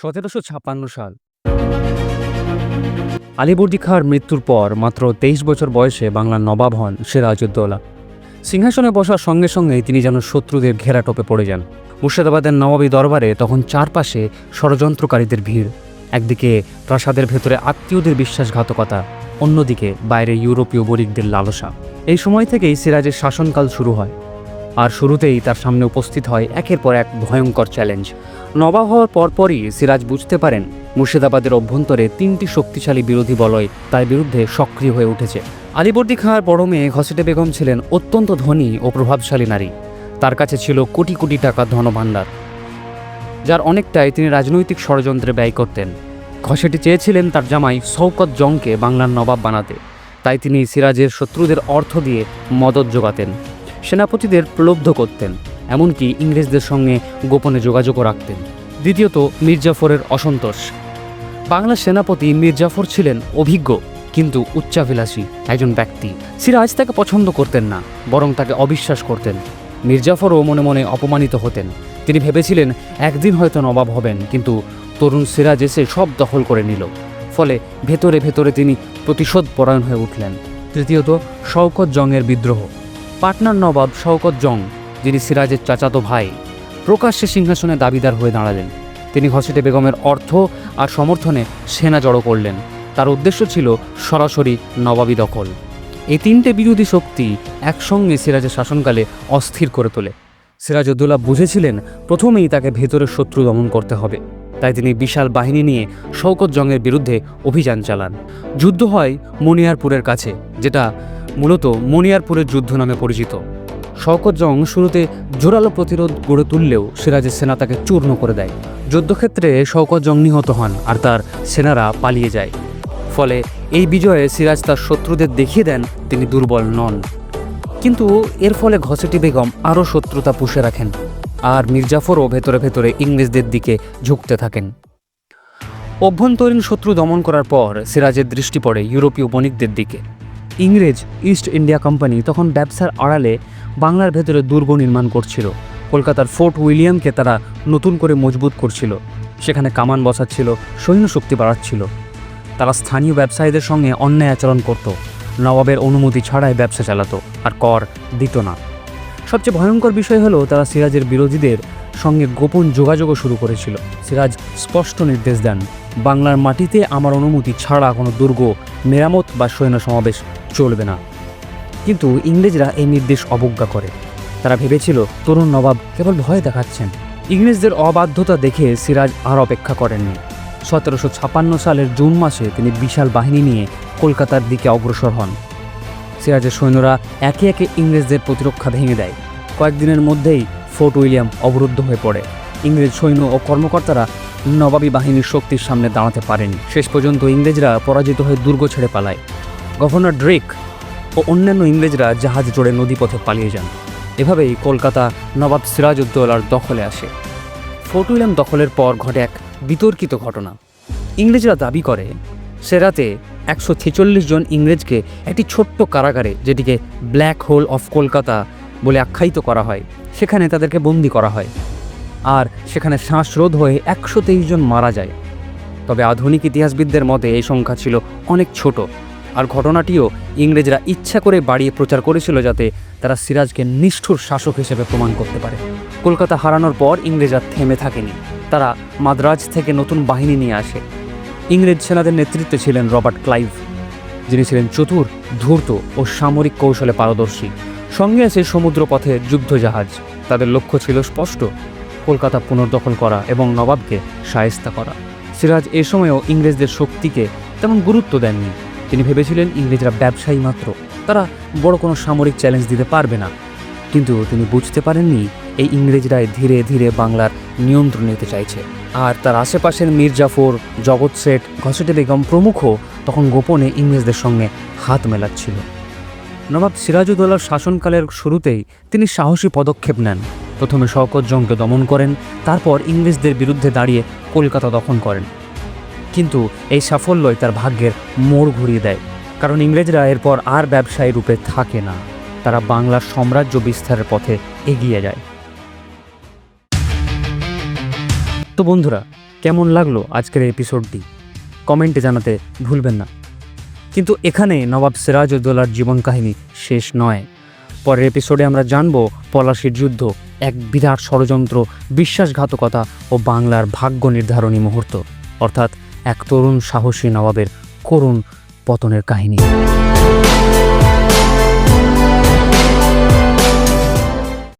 সতেরোশো ছাপ্পান্ন সাল। আলিবর্দী খাঁর মৃত্যুর পর মাত্র তেইশ বছর বয়সে বাংলার নবাব হন সিরাজউদ্দৌলা। সিংহাসনে বসার সঙ্গে সঙ্গেই তিনি যেন শত্রুদের ঘেরাটোপে পড়ে যান। মুর্শিদাবাদের নবাবী দরবারে তখন চারপাশে ষড়যন্ত্রকারীদের ভিড়। একদিকে প্রাসাদের ভেতরে আত্মীয়দের বিশ্বাসঘাতকতা, অন্যদিকে বাইরে ইউরোপীয় বণিকদের লালসা। এই সময় থেকেই সিরাজের শাসনকাল শুরু হয়। আর শুরুতেই তার সামনে উপস্থিত হয় একের পর এক ভয়ঙ্কর চ্যালেঞ্জ নবাব হওয়ার পরপরই সিরাজ বুঝতে পারেন মুর্শিদাবাদের অভ্যন্তরে তিনটি শক্তিশালী বিরোধী বলয় তার বিরুদ্ধে সক্রিয় হয়ে উঠেছে। আলিবর্দী খাঁর বড় মেয়ে ঘসেটে বেগম ছিলেন অত্যন্ত ধনী ও প্রভাবশালী নারী। তার কাছে ছিল কোটি কোটি টাকার ধনভাণ্ডার, যার অনেকটাই তিনি রাজনৈতিক ষড়যন্ত্রে ব্যয় করতেন। ঘসেটি চেয়েছিলেন তার জামাই শওকত জংকে বাংলার নবাব বানাতে। তাই তিনি সিরাজের শত্রুদের অর্থ দিয়ে মদত যোগাতেন। সেনাপতিদের প্রলব্ধ করতেন। এমনকি ইংরেজদের সঙ্গে গোপনে যোগাযোগও রাখতেন। দ্বিতীয়ত, মির্জাফরের অসন্তোষ। বাংলা সেনাপতি মির্জাফর ছিলেন অভিজ্ঞ, কিন্তু উচ্চাভিলাষী একজন ব্যক্তি। সিরাজ তাকে পছন্দ করতেন না, বরং তাকে অবিশ্বাস করতেন। মির্জাফরও মনে মনে অপমানিত হতেন। তিনি ভেবেছিলেন, একদিন হয়তো নবাব হবেন, কিন্তু তরুণ সিরাজ এসে সব দখল করে নিল। ফলে ভেতরে ভেতরে তিনি প্রতিশোধ পরায়ণ হয়ে উঠলেন। তৃতীয়ত, শওকত জংয়ের বিদ্রোহ। পাটনার নবাব শওকত জং যিনি সিরাজের চাচাতো ভাই, প্রকাশ্যে সিংহাসনে দাবিদার হয়ে দাঁড়ালেন। তিনি ঘসেটে বেগমের অর্থ আর সমর্থনে সেনা জড়ো করলেন। তার উদ্দেশ্য ছিল সরাসরি নবাবী দখল। এই তিনটে বিরোধী শক্তি একসঙ্গে সিরাজের শাসনকালে অস্থির করে তোলে। সিরাজউদ্দৌলা বুঝেছিলেন প্রথমেই তাকে ভেতরের শত্রু দমন করতে হবে। তাই তিনি বিশাল বাহিনী নিয়ে শওকত জংয়ের বিরুদ্ধে অভিযান চালান। যুদ্ধ হয় মনিয়ারপুরের কাছে, যেটা মূলত মনিয়ারপুরের যুদ্ধ নামে পরিচিত। শওকত জং শুরুতে জোরালো প্রতিরোধ গড়ে তুললেও সিরাজের সেনা তাকে চূর্ণ করে দেয়। যুদ্ধক্ষেত্রে শওকত জং নিহত হন আর তার সেনারা পালিয়ে যায়। ফলে এই বিজয়ে সিরাজ তার শত্রুদের দেখিয়ে দেন তিনি দুর্বল নন। কিন্তু এর ফলে ঘসেটি বেগম আরও শত্রুতা পুষে রাখেন আর মির্জাফরও ভেতরে ভেতরে ইংরেজদের দিকে ঝুঁকতে থাকেন। অভ্যন্তরীণ শত্রু দমন করার পর সিরাজের দৃষ্টি পড়ে ইউরোপীয় বণিকদের দিকে। ইংরেজ ইস্ট ইন্ডিয়া কোম্পানি তখন ব্যবসার আড়ালে বাংলার ভেতরে দুর্গ নির্মাণ করছিল। কলকাতার ফোর্ট উইলিয়ামকে তারা নতুন করে মজবুত করছিল। সেখানে কামান বসাচ্ছিল সৈন্য শক্তি বাড়াচ্ছিল। তারা স্থানীয় ব্যবসায়ীদের সঙ্গে অন্যায় আচরণ করত। নবাবের অনুমতি ছাড়াই ব্যবসা চালাতো, আর কর দিত না। সবচেয়ে ভয়ঙ্কর বিষয় হলো, তারা সিরাজের বিরোধীদের সঙ্গে গোপন যোগাযোগও শুরু করেছিল। সিরাজ স্পষ্ট নির্দেশ দেন, বাংলার মাটিতে আমার অনুমতি ছাড়া কোনো দুর্গ, মেরামত বা সৈন্য সমাবেশ চলবে না। কিন্তু ইংরেজরা এই নির্দেশ অবজ্ঞা করে। তারা ভেবেছিল, তরুণ নবাব কেবল ভয় দেখাচ্ছেন। ইংরেজদের অবাধ্যতা দেখে সিরাজ আর অপেক্ষা করেননি। সতেরোশো ছাপান্ন সালের জুন মাসে তিনি বিশাল বাহিনী নিয়ে কলকাতার দিকে অগ্রসর হন। সিরাজের সৈন্যরা একে একে ইংরেজদের প্রতিরক্ষা ভেঙে দেয়। কয়েকদিনের মধ্যেই ফোর্ট উইলিয়াম অবরুদ্ধ হয়ে পড়ে। ইংরেজ সৈন্য ও কর্মকর্তারা নবাবী বাহিনীর শক্তির সামনে দাঁড়াতে পারেনি। শেষ পর্যন্ত ইংরেজরা পরাজিত হয়ে দুর্গ ছেড়ে পালায়। গভর্নর ড্রেক ও অন্যান্য ইংরেজরা জাহাজ জোড়ে নদীপথে পালিয়ে যান। এভাবেই কলকাতা, নবাব সিরাজউদ্দৌলার দখলে আসে। ফোর্ট উইলিয়াম দখলের পর ঘটে এক বিতর্কিত ঘটনা। ইংরেজরা দাবি করে, সে রাতে একশো ছেচল্লিশ জন ইংরেজকে একটি ছোট্ট কারাগারে, যেটিকে ব্ল্যাক হোল অফ কলকাতা বলে আখ্যায়িত করা হয়, সেখানে তাদেরকে বন্দি করা হয়। আর সেখানে শ্বাসরোধ হয়ে একশো তেইশ জন মারা যায়। তবে আধুনিক ইতিহাসবিদদের মতে এই সংখ্যা ছিল অনেক ছোট। আর ঘটনাটিও ইংরেজরা ইচ্ছা করে বাড়িয়ে প্রচার করেছিল যাতে তারা সিরাজকে নিষ্ঠুর শাসক হিসেবে প্রমাণ করতে পারে। কলকাতা হারানোর পর ইংরেজরা থেমে থাকেনি। তারা মাদ্রাজ থেকে নতুন বাহিনী নিয়ে আসে। ইংরেজ সেনাদের নেতৃত্বে ছিলেন রবার্ট ক্লাইভ, যিনি ছিলেন চতুর, ধূর্ত ও সামরিক কৌশলে পারদর্শী। সঙ্গে আছে সমুদ্রপথে যুদ্ধজাহাজ। তাদের লক্ষ্য ছিল স্পষ্ট, কলকাতা পুনর্দখল করা এবং নবাবকে সায়স্তা করা। সিরাজ এ সময়েও ইংরেজদের শক্তিকে তেমন গুরুত্ব দেননি। তিনি ভেবেছিলেন ইংরেজরা ব্যবসায়ী মাত্র। তারা বড় কোনো সামরিক চ্যালেঞ্জ দিতে পারবে না। কিন্তু তিনি বুঝতে পারেননি এই ইংরেজরাই ধীরে ধীরে বাংলার নিয়ন্ত্রণ নিতে চাইছে। আর তার আশেপাশের মীর জাফর, জগৎ শেঠ, ঘসেটে বেগম প্রমুখ তখন গোপনে ইংরেজদের সঙ্গে হাত মেলাচ্ছিল। নবাব সিরাজউদ্দৌলার শাসনকালের শুরুতেই তিনি সাহসী পদক্ষেপ নেন। প্রথমে শওকত জংকে দমন করেন, তারপর ইংরেজদের বিরুদ্ধে দাঁড়িয়ে কলকাতা দখল করেন। কিন্তু এই সাফল্যই তার ভাগ্যের মোড় ঘুরিয়ে দেয়। কারণ ইংরেজরা এরপর আর ব্যবসায়ী রূপে থাকে না। তারা বাংলার সাম্রাজ্য বিস্তারের পথে এগিয়ে যায়। তো বন্ধুরা, কেমন লাগল আজকের এপিসোডটি কমেন্টে জানাতে ভুলবেন না। কিন্তু এখানে নবাব সিরাজউদ্দৌলার জীবন কাহিনী শেষ নয়। পরের এপিসোডে আমরা জানব পলাশির যুদ্ধ, এক বিরাট ষড়যন্ত্র, বিশ্বাসঘাতকতা ও বাংলার ভাগ্য নির্ধারণী মুহূর্ত। অর্থাৎ এক তরুণ সাহসী নবাবের করুণ পতনের কাহিনী।